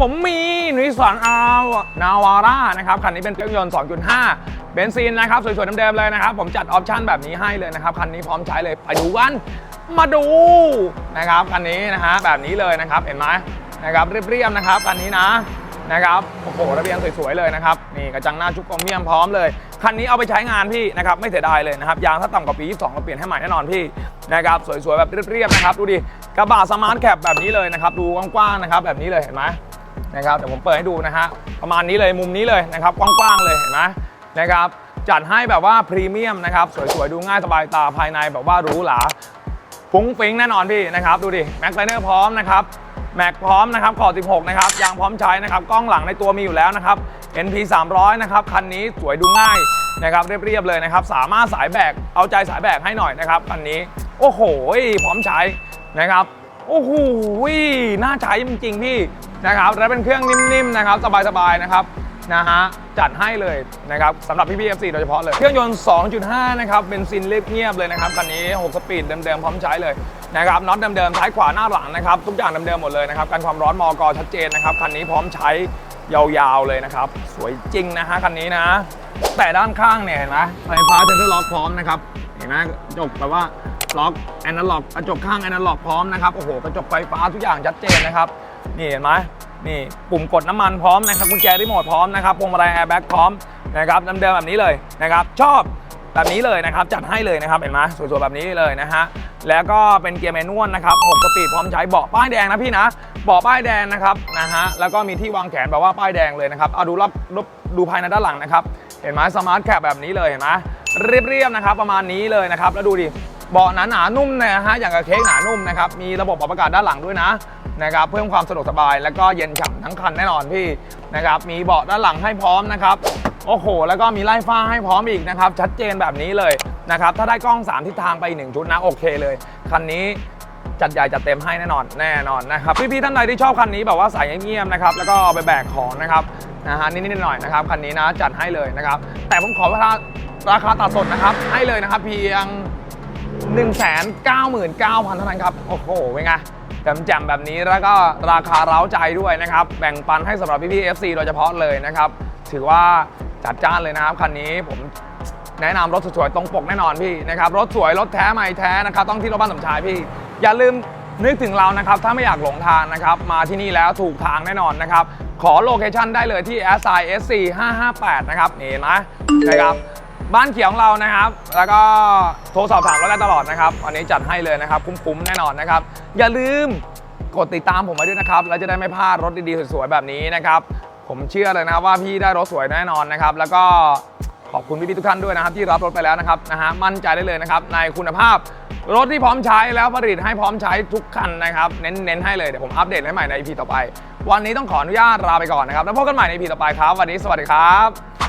ผมมีนิสสันอานาวาร่านะครับคันนี้เป็นเครื่องยนต์ 2.5 เบนซินนะครับสวยๆเดิมๆเลยนะครับ ผมจัดออปชั่นแบบนี้ให้เลยนะครับ คันนี้พร้อมใช้เลยไปดูกันมาดูนะครับคันนี้นะฮะแบบนี้เลยนะครับเห็นไหมนะครับเรียบๆนะครับคันนี้นะนะครับโอ้โหระเบียงสวยๆเลยนะครับนี่กระจังหน้าชุบกรมเมียมพร้อมเลยคันนี้เอาไปใช้งานพี่นะครับไม่เสียดายเลยนะครับยางถ้าต่ำกว่าปี 22ก็เปลี่ยนให้ใหม่แน่นอนพี่นะครับสวยๆแบบเรียบๆนะครับดูดิกระบะสมาร์ทแคปแบบนี้เลยนะครับดูกว้างๆนะครับแบบนี้เลยเห็นไหม นะครับเดี๋ยวผมเปิดให้ดูนะฮะประมาณนี้เลยมุมนี้เลยนะครับกว้างๆเลยเห็นไหมนะครับจัดให้แบบว่าพรีเมียมนะครับสวยๆ ดูง่ายสบายตาภายในแบบว่าหรูหราฟุ้งฟิ้งแน่นอนพี่นะครับดูดิแม็กไลเนอร์พร้อมนะครับแม็กพร้อมนะครับขอ16 นะครับยางพร้อมใช้นะครับกล้องหลังในตัวมีอยู่แล้วนะครับ NP 300 นะครับคันนี้สวยดูง่ายนะครับเรียบๆเลยนะครับ สามารถสายแบกเอาใจสายแบกให้หน่อยนะครับคันนี้ โอ้โหพร้อมใช้นะครับ โอ้โหน่าใช้จริงๆพี่นะครับและเป็นเครื่องนิ่มๆนะครับสบายๆนะครับนะฮะจัดให้เลยนะครับสำหรับพี่พีเอฟซีโดยเฉพาะเลย เครื่องยนต์ 2.5 นะครับเบนซินเรียบเงียบเลยนะครับคันนี้ 6 สปีดเดิมๆ พร้อมใช้เลยนะครับน็อตเดิมๆ ซ้ายขวาหน้าหลังนะครับ ทุกอย่างเดิมๆ หมดเลยนะครับกันความร้อนมอกชัดเจนนะครับ คันนี้พร้อมใช้ยาวๆเลยนะครับ สวยจริงนะฮะคันนี้นะ แต่ด้านข้างเนี่ยเห็นไหมไฟฟ้าเซ็นเตอร์ล็อกพร้อมนะครับเห็นไหมจกแบบว่า ล็อกแอนะล็อกกระจกข้างแอนะล็อกพร้อมนะครับโอ้โหกระจกไฟฟ้าทุกอย่างชัดเจนนะครับนี่เห็นไหมนี่ปุ่มกดน้ำมันพร้อมนะครับกุญแจรีโมทพร้อมนะครับพวงมาลัยแอร์แบ็กพร้อมนะครับเดิมๆแบบนี้เลยนะครับชอบแบบนี้เลยนะครับจัดให้เลยนะครับเห็นไหมสวยๆแบบนี้เลยนะฮะแล้วก็เป็นเกียร์แมนนวลนะครับ6สปีดพร้อมใช้เบาะป้ายแดงนะพี่นะเบาะป้ายแดงนะครับนะฮะแล้วก็มีที่วางแขนแบบว่าป้ายแดงเลยนะครับเอาดูรอบรอบดูภายในด้านหลังนะครับเห็นไหมสมาร์ทแคปแบบนี้เลยเห็นไหมเรียบๆนะครับประมาณนี้เลยนะครับแล้วดูดิ เบาะหนาหนานุ่มนะฮะอย่างกับเค้กหนานุ่มนะครับมีระบบปรับอากาศด้านหลังด้วยนะนะครับเพิ่มความสะดวกสบายแล้วก็เย็นฉ่ำทั้งคันแน่นอนพี่นะครับมีเบาะด้านหลังให้พร้อมนะครับโอ้โห แล้วก็มีไล่ฟ้าให้พร้อมอีกนะครับชัดเจนแบบนี้เลยนะครับถ้าได้กล้อง 3 ทิศทางไปอีกหนึ่งชุดนะโอเคเลย คันนี้จัดใหญ่จัดเต็มให้แน่นอนแน่นอนนะครับพี่ๆท่านใดที่ชอบคันนี้แบบว่าใส่เงียบๆนะครับแล้วก็ไปแบกของนะครับนะฮะนิดๆหน่อยๆนะครับคันนี้นะจัดให้เลยนะครับแต่ผมขอเวลาราคาตัดสดนะครับให้เลยนะครับเพียง 1 9 9 0 0 0เท่านั้นครับ โอ้โห เป็นไงแจ่มๆแบบนี้แล้วก็ราคาเร้าใจด้วยนะครับ แบ่งปันให้สำหรับพี่ๆ FC โดยเฉพาะเลยนะครับ ถือว่าจัดจ้านเลยนะครับ คันนี้ผมแนะนำรถสวยๆ ตรงปกแน่นอนพี่นะครับ รถสวยรถแท้ใหม่แท้นะครับ ต้องที่รถบ้านสมชายพี่ อย่าลืมนึกถึงเรานะครับ ถ้าไม่อยากหลงทางนะครับ มาที่นี่แล้วถูกทางแน่นอนนะครับ ขอโลเคชั่นได้เลยที่ s i s 4 5 5 8 นะครับนี่เห็นไหมนะครับ บ้านเขียวของเรานะครับ แล้วก็โทรสอบถามเราได้ตลอดนะครับวันนี้จัดให้เลยนะครับ คุ้มๆแน่นอนนะครับ อย่าลืมกดติดตามผมไว้ด้วยนะครับ แล้วจะได้ไม่พลาดรถดีๆสวยๆแบบนี้นะครับ ผมเชื่อเลยนะว่าพี่ได้รถสวยแน่นอนนะครับ แล้วก็ขอบคุณพี่ๆทุกท่านด้วยนะครับ ที่รับรถไปแล้วนะครับนะฮะมั่นใจได้เลยนะครับ ในคุณภาพรถที่พร้อมใช้แล้วผลิตให้พร้อมใช้ทุกคันนะครับเน้นๆให้เลยเดี๋ยวผมอัปเดตให้ใหม่ใน EP ต่อไป วันนี้ต้องขออนุญาตลาไปก่อนนะครับแล้วพบกันใหม่ใน EP ต่อไปครับวันนี้สวัสดีครับ